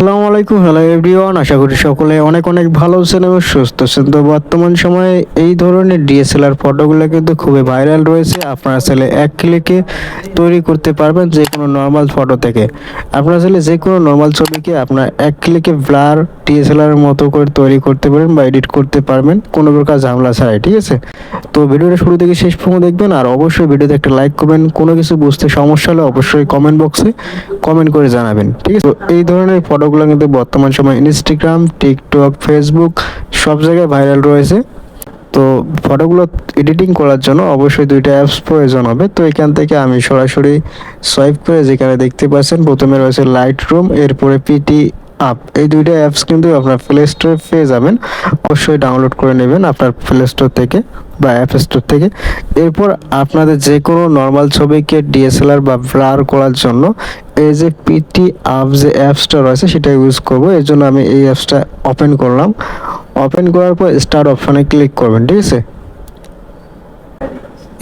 আসসালামু আলাইকুম। Hello everyone, আশা করি সকলে অনেক অনেক ভালো আছেন এবং সুস্থ আছেন। তো বর্তমান সময়ে এই ধরনের ডিএসএলআর ফটোগুলো কিন্তু খুবই ভাইরাল রয়েছে। আপনারা চাইলে এক ক্লিকে তৈরি করতে পারবেন যে কোনো নর্মাল ফটো থেকে। আপনারা চাইলে যে কোনো নর্মাল ছবিকে আপনার এক ক্লিকে ব্লার ডিএসএলআর মতো করে তৈরি করতে পারেন বা এডিট করতে পারবেন। কোনো প্রকার ঝামেলা ছাড়াই, ঠিক আছে? তো ভিডিওটা শুরু থেকে শেষ পর্যন্ত দেখবেন আর অবশ্যই ভিডিওতে একটা লাইক করবেন। কোনো কিছু বুঝতে সমস্যা হলে অবশ্যই কমেন্ট বক্সে কমেন্ট করে জানাবেন, ঠিক আছে? তো এই ধরনের ফটোগুলো কিন্তু বর্তমান সময় ইনস্টাগ্রাম টিকটক ফেসবুক সব জায়গায় ভাইরাল রয়েছে। তো ফটোগুলো এডিটিং করার জন্য অবশ্যই দুইটা অ্যাপস প্রয়োজন হবে। তো এখান থেকে আমি সরাসরি সোয়াইপ করে যেখানে দেখতে পাচ্ছেন, প্রথমে রয়েছে লাইট রুম এরপরে পিটি আপ, এই দুইটা অ্যাপস কিন্তু আপনার প্লে স্টোরে পেয়ে যাবেন। অবশ্যই ডাউনলোড করে নেবেন আপনার প্লে স্টোর থেকে বা অ্যাপ স্টোর থেকে। এরপর আপনাদের যে কোনো নর্মাল ছবিকে ডিএসএলআর বা ব্লার করার জন্য এই যে পিটি আপ যে অ্যাপসটা রয়েছে সেটা ইউজ করব। এর জন্য আমি এই অ্যাপসটা ওপেন করলাম। ওপেন করার পর স্টার্ট অপশনে ক্লিক করবেন, ঠিক আছে?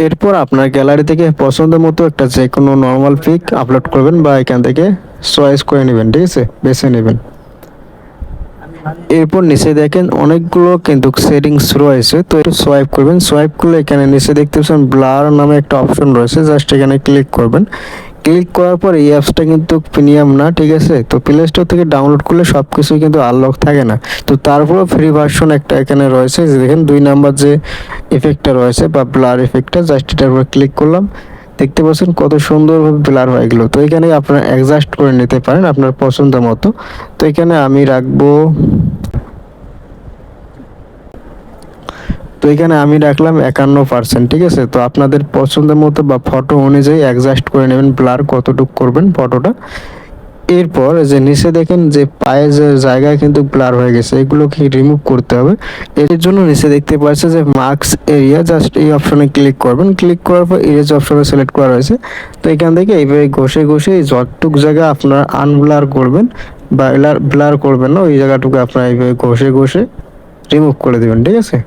এরপর আপনার গ্যালারি থেকে পছন্দ মতো একটা যে কোনো নর্মাল পিক আপলোড করবেন বা এখান থেকে চয়েস করে নেবেন, ঠিক আছে? বেছে নেবেন। এরপর নিচে দেখেন অনেকগুলো কিন্তু সেটিংস রয়েছে, তো একটু সোয়াইপ করবেন। সোয়াইপ করলে এখানে নিচে দেখতে পাচ্ছেন ব্লার নামে একটা অপশন রয়েছে জাস্ট এখানে ক্লিক করবেন। ক্লিক করার পর এই অ্যাপসটা কিন্তু প্রিমিয়াম না, ঠিক আছে? তো প্লে স্টোর থেকে ডাউনলোড করলে সব কিছুই কিন্তু আনলক থাকে না। তো তারপরেও ফ্রি ভার্সন একটা এখানে রয়েছে, যে দেখেন দুই নাম্বার যে ইফেক্টটা রয়েছে বা ব্লার ইফেক্টটা জাস্ট এটার উপর ক্লিক করলাম। দেখতে পাচ্ছেন কত সুন্দরভাবে ব্লার হয়ে গেলো। তো এখানে আপনারা অ্যাডজাস্ট করে নিতে পারেন আপনার পছন্দ মতো। তো এখানে আমি রাখব তো এখানে আমি রাখলাম একান্ন পার্সেন্ট ঠিক আছে? তো আপনাদের পছন্দের মতো বা ফটো অনুযায়ী অ্যাডজাস্ট করে নেবেন ব্লার কতটুকু করবেন ফটোটা এরপর যে নিচে দেখেন যে পায়ে যে জায়গায় কিন্তু ব্লার হয়ে গেছে, এগুলোকে রিমুভ করতে হবে। এর জন্য নিচে দেখতে পাচ্ছে যে মার্কস এরিয়া জাস্ট এই অপশনে ক্লিক করবেন। ক্লিক করার পর ইরেজ অপশনে সিলেক্ট করা হয়েছে। তো এখান থেকে এইভাবে ঘষে ঘষে যতটুক জায়গা আপনারা আনব্লার করবেন বা ব্লার করবেন না, ওই জায়গাটুকু আপনারা এইভাবে ঘষে ঘষে রিমুভ করে দেবেন, ঠিক আছে?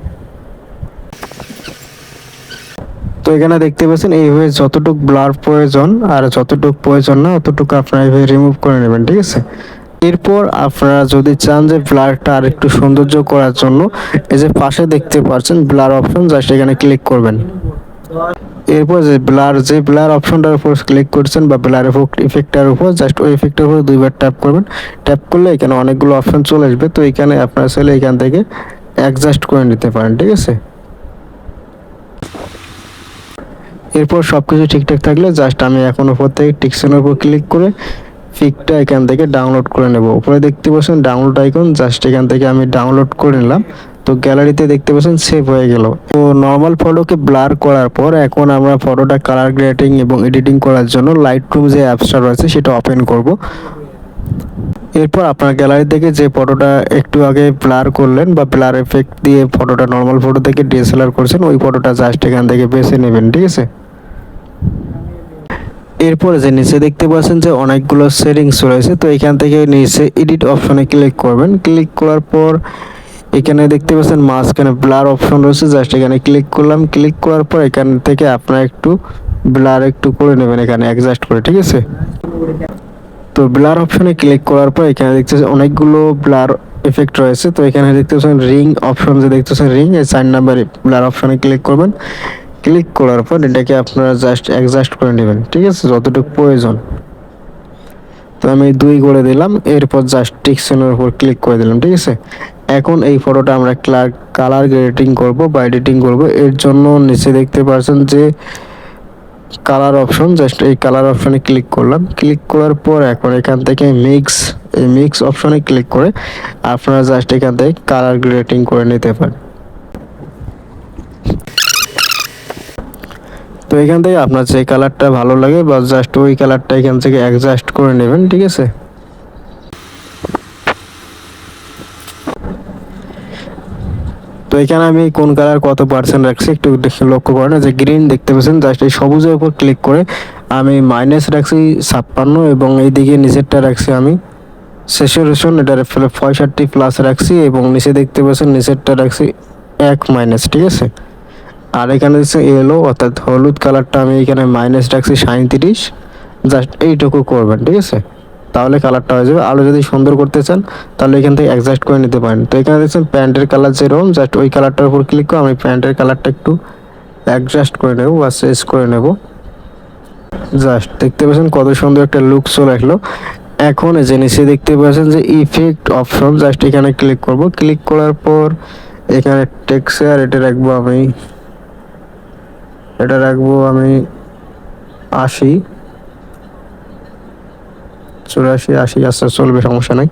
তো এখানে দেখতে পাচ্ছেন, এইভাবে যতটুক ব্লার প্রয়োজন আর যতটুক প্রয়োজন না, অতটুকু আপনারা এইভাবে রিমুভ করে নেবেন, ঠিক আছে? এরপর আপনারা যদি চান যে ব্লারটা আর একটু সৌন্দর্য করার জন্য, এই যে পাশে দেখতে পাচ্ছেন ব্লার অপশন জাস্ট এখানে ক্লিক করবেন। এরপর যে ব্লার যে ব্লার অপশনটার উপর ক্লিক করছেন বা ব্লার ইফেক্টটার উপর জাস্ট ওই ইফেক্টের উপর দুইবার ট্যাপ করবেন। ট্যাপ করলে এখানে অনেকগুলো অপশন চলে আসবে, তো এখানে আপনারা চাইলে এখান থেকে অ্যাডজাস্ট করে নিতে পারেন, ঠিক আছে? এরপর সব কিছু ঠিকঠাক থাকলে জাস্ট আমি এখন ওপর থেকে টিকশনের উপর ক্লিক করে ফিকটা এখান থেকে ডাউনলোড করে নেব। উপরে দেখতে পাচ্ছেন ডাউনলোড আইকন জাস্ট এখান থেকে আমি ডাউনলোড করে নিলাম। তো গ্যালারিতে দেখতে পাচ্ছেন সেভ হয়ে গেল। তো নর্মাল ফটোকে ব্লার করার পর এখন আমরা ফটোটা কালার গ্রেডিং এবং এডিটিং করার জন্য লাইট রুম যে অ্যাপসটা রয়েছে সেটা ওপেন করব। এরপর আপনার গ্যালারি থেকে যে ফটোটা একটু আগে ব্লার করলেন বা ব্লার এফেক্ট দিয়ে ফটোটা নর্মাল ফটো থেকে ডিএসএলআর করছেন, ওই ফটোটা জাস্ট এখান থেকে বেছে নেবেন, ঠিক আছে? এরপরে যে নিচে দেখতে পাচ্ছেন যে অনেকগুলো সেটিংস রয়েছে, তো এখান থেকে নিচে এডিট অপশনে ক্লিক করবেন। ক্লিক করার পর এখানে দেখতে পাচ্ছেন মাঝখানে ব্লার অপশন রয়েছে জাস্ট এখানে ক্লিক করলাম। ক্লিক করার পর এখান থেকে আপনারা একটু ব্লার একটু করে নেবেন, এখানে অ্যাডজাস্ট করে, ঠিক আছে? তো ব্লার অপশনে ক্লিক করার পর এখানে দেখতেছেন অনেকগুলো ব্লার এফেক্ট রয়েছে। তো এখানে দেখতে পাচ্ছেন রিং অপশন যে দেখতেছেন রিং এই চার নাম্বার ব্লার অপশনে ক্লিক করবেন। ক্লিক করার পর এটাকে আপনারা জাস্ট অ্যাডজাস্ট করে নেবেন, ঠিক আছে? যতটুকু প্রয়োজন। তো আমি দুই করে দিলাম, এরপর জাস্ট টিকশনের উপর ক্লিক করে দিলাম, ঠিক আছে? এখন এই ফটোটা আমরা কালার গ্রেডিং করব বা এডিটিং করব। এর জন্য নিচে দেখতে পাচ্ছেন যে কালার অপশন জাস্ট এই কালার অপশনে ক্লিক করলাম। ক্লিক করার পর এখন এখান থেকে মিক্স এই মিক্স অপশনে ক্লিক করে আপনারা জাস্ট এখান থেকে কালার গ্রেটিং করে নিতে পারেন। তো এখান থেকে আপনার যে কালারটা ভালো লাগে বা জাস্ট ওই কালারটা এখান থেকে অ্যাডজাস্ট করে নেবেন, ঠিক আছে? এখানে আমি কোন কালার কত পার্সেন্ট রাখছি একটু লক্ষ্য করেন যে গ্রিন দেখতে পাচ্ছেন জাস্ট এই সবুজের উপর ক্লিক করে আমি মাইনাস রাখছি ছাপ্পান্ন এবং এইদিকে নিচেরটা রাখছি আমি সেচুরেশন এটার পঁয়ষট্টি প্লাস রাখছি এবং নিচে দেখতে পাচ্ছেন নিচেরটা রাখছি এক মাইনাস ঠিক আছে? আর এখানে হচ্ছে এলো অর্থাৎ হলুদ কালারটা আমি এখানে মাইনাস রাখছি সাঁত্রিশ জাস্ট এইটুকু করবেন, ঠিক আছে? তাহলে কালারটা হয়ে যাবে। আরও যদি সুন্দর করতে চান, তাহলে এখান থেকে অ্যাডজাস্ট করে নিতে পারেন। তো এখানে দেখছেন প্যান্টের কালার যেরকম জাস্ট ওই কালারটার উপর ক্লিক করে আমি প্যান্টের কালারটা একটু অ্যাডজাস্ট করে নেব বা চেঞ্জ করে নেব। জাস্ট দেখতে পাচ্ছেন কত সুন্দর একটা লুক চলে আসলো। এখন যে নিচে দেখতে পাচ্ছেন যে ইফেক্ট অপশন জাস্ট এখানে ক্লিক করব। ক্লিক করার পর এখানে টেক্সচার এটা রাখব আমি। এটা রাখব আমি আশি। চুরাশি, আশি আচ্ছা চলবে, সমস্যা নাই।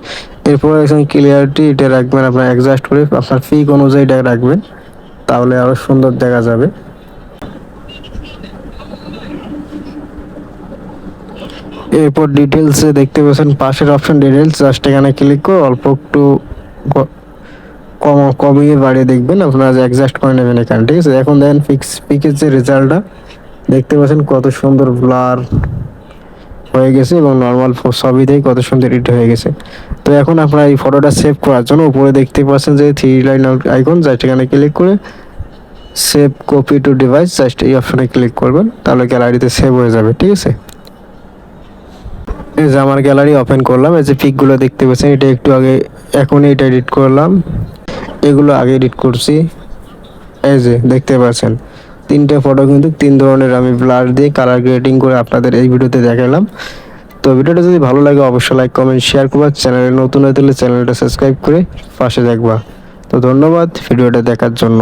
এরপর এখানে ক্লিয়ারিটি এটা রাখবেন আপনার অ্যাডজাস্ট করে, আপনার ফিক অনুযায়ী এটা রাখবেন, তাহলে আরও সুন্দর দেখা যাবে। এরপর ডিটেলসে দেখতে পাচ্ছেন, পাশের অপশন ডিটেলস জাস্ট এখানে ক্লিক করে অল্প একটু কম, কমিয়ে বাড়িয়ে দেখবেন, আপনারা যে অ্যাডজাস্ট করে নেবেন এখানে, ঠিক আছে? এখন দেখেন ফিক্স পিকের যে রেজাল্টটা দেখতে পাচ্ছেন কত সুন্দর ব্লার হয়ে গেছে এবং নর্মাল ছবিতেই কত সুন্দর এডিট হয়ে গেছে। তো এখন আপনারা এই ফটোটা সেভ করার জন্য উপরে দেখতে পাচ্ছেন যে থ্রি লাইন আইকন জাস্ট এখানে ক্লিক করে save copy to device just এই অপশনে ক্লিক করবেন, তাহলে গ্যালারিতে সেভ হয়ে যাবে, ঠিক আছে? এই যে আমার গ্যালারি ওপেন করলাম, এই যে পিকগুলো দেখতে পাচ্ছেন, এটা একটু আগে এখনই এটা এডিট করলাম। এগুলো আগে এডিট করছি, এই যে দেখতে পাচ্ছেন। তিনটে ফটো কিন্তু তিন ধরনের আমি ব্লার দিয়ে কালার গ্রেডিং করে আপনাদের এই ভিডিওতে দেখালাম। তো ভিডিওটা যদি ভালো লাগে অবশ্যই লাইক কমেন্ট শেয়ার করবা। চ্যানেলে নতুন হয়ে চ্যানেলটা সাবস্ক্রাইব করে পাশে দেখবা। তো ধন্যবাদ ভিডিওটা দেখার জন্য।